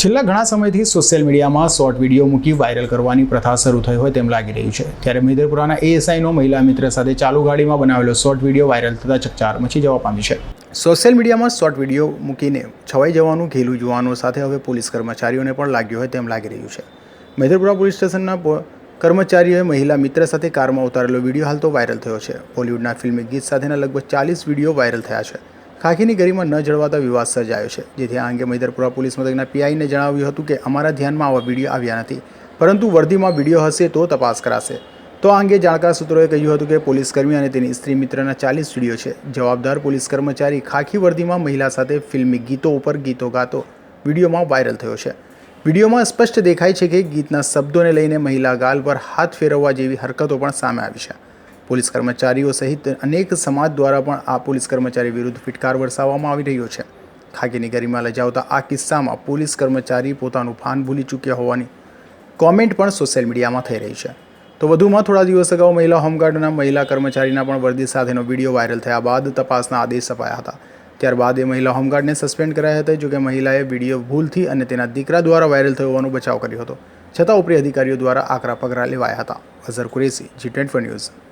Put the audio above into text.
છેલ્લા ઘણા સમયથી સોશિયલ મીડિયામાં શોર્ટ વીડિયો મૂકી વાયરલ કરવાની પ્રથા શરૂ થઈ હોય તેમ લાગી રહ્યું છે. ત્યારે મેદરપુરાના એએસઆઈનો મહિલા મિત્ર સાથે ચાલુ ગાડીમાં બનાવેલો શોર્ટ વીડિયો વાયરલ થતાં ચકચાર મચી જવા પામી છે. સોશિયલ મીડિયામાં શોર્ટ વીડિયો મૂકીને છવાઈ જવાનું, ઘેલું જોવાનો સાથે હવે પોલીસ કર્મચારીઓને પણ લાગ્યું હોય તેમ લાગી રહ્યું છે. મેદરપુરા પોલીસ સ્ટેશનના કર્મચારીઓએ મહિલા મિત્ર સાથે કારમાં ઉતારેલો વીડિયો હાલ તો વાયરલ થયો છે. બોલિવૂડના ફિલ્મી ગીત સાથેના લગભગ ચાલીસ વીડિયો વાયરલ થયા છે. ખાખીની ગરીમાં ન જળવાતા વિવાદ સર્જાયો છે. જેથી આ અંગે મૈદરપુરા પોલીસ મથકના પીઆઈને જણાવ્યું હતું કે અમારા ધ્યાનમાં આવા વીડિયો આવ્યા નથી. પરંતુ વર્દીમાં વીડિયો હશે તો તપાસ કરાશે. તો આ અંગે જાણકાર સૂત્રોએ કહ્યું હતું કે પોલીસ કર્મી અને તેની સ્ત્રી મિત્રના ચાલીસ વીડિયો છે. જવાબદાર પોલીસ કર્મચારી ખાખી વર્દીમાં મહિલા સાથે ફિલ્મી ગીતો ઉપર ગીતો ગાતો વિડીયોમાં વાયરલ થયો છે. વિડીયોમાં સ્પષ્ટ દેખાય છે કે ગીતના શબ્દોને લઈને મહિલા ગાલ પર હાથ ફેરવવા જેવી હરકતો પણ સામે આવી છે. પોલીસ કર્મચારીઓ સહિત અનેક સમાજ દ્વારા પણ આ પોલીસ કર્મચારી વિરુદ્ધ ફિટકાર વરસાવવામાં આવી રહ્યો છે. ખાકીની ગરિમા લજાવતા આ કિસ્સામાં પોલીસ કર્મચારી પોતાનું ભાન ભૂલી ચૂક્યા હોવાની કોમેન્ટ પણ સોશિયલ મીડિયામાં થઈ રહી છે. તો વધુમાં થોડા દિવસ અગાઉ મહિલા હોમગાર્ડના મહિલા કર્મચારીના પણ વર્દી સાથેનો વીડિયો વાયરલ થયા બાદ તપાસના આદેશ અપાયા હતા. ત્યારબાદ એ મહિલા હોમગાર્ડને સસ્પેન્ડ કરાયા હતા, જોકે મહિલાએ વીડિયો ભૂલથી અને તેના દીકરા દ્વારા વાયરલ થયો હોવાનો બચાવ કર્યો હતો. છતાં ઉપરી અધિકારીઓ દ્વારા આકરા પગરા લેવાયા હતા. Azhar Qureshi, G twenty news.